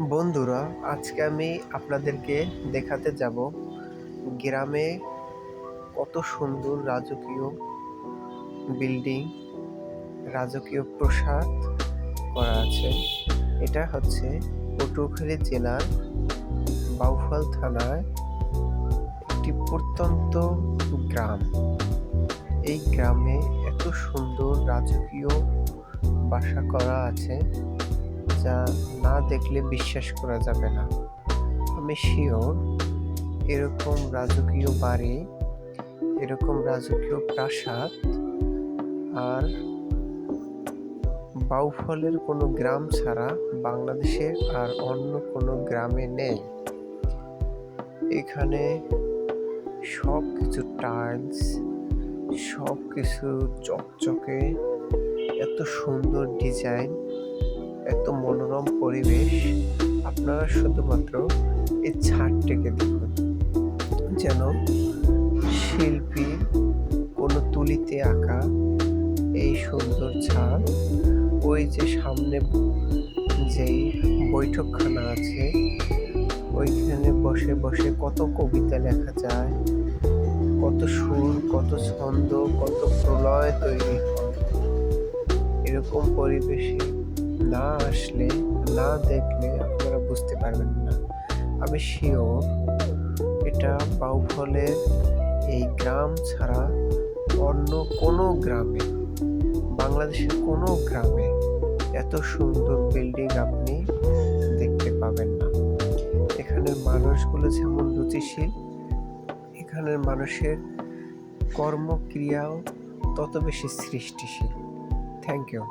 বন্ধুরা, আজকে আমি আপনাদেরকে দেখাতে যাব গ্রামে কত সুন্দর রাজকীয় বিল্ডিং, রাজকীয় প্রসাদ করা আছে। এটা হচ্ছে পটুয়াখালী জেলার বাউফল থানায় একটি প্রত্যন্ত গ্রাম। এই গ্রামে এত সুন্দর রাজকীয় বাসা করা আছে। যা না দেখলে বিশ্বাস করা যাবে না। আমি শিওর, এরকম রাজকীয় বাড়ি, এরকম রাজকীয় প্রাসাদ আর বাউফলের কোনো গ্রাম ছাড়া বাংলাদেশে আর অন্য কোনো গ্রামে নেই। এখানে সব কিছু টাইলস সব কিছু চকচকে, এত সুন্দর ডিজাইন এত মনোরম পরিবেশ, আপনারা শুধুমাত্র এই ছাদটিকে দেখুন। যেন শিল্পী কোনো তুলিতে আঁকা এই সুন্দর ছাদ, ওই যে সামনে যেই বৈঠকখানা আছে, ওইখানে বসে বসে কত কবিতা লেখা যায়, কত সুর, কত ছন্দ, কত প্রলয় তৈরি হয়। এরকম পরিবেশে না আসলে, না দেখলে আপনারা বুঝতে পারবেন না। আমি শিওর এটা বাউফলের এই গ্রাম ছাড়া অন্য কোনো গ্রামে, বাংলাদেশের কোনো গ্রামে এত সুন্দর বিল্ডিং আপনি দেখতে পাবেন না। এখানের মানুষগুলো যেমন রুচিশীল এখানের মানুষের কর্মক্রিয়াও তত বেশি সৃষ্টিশীল। Thank you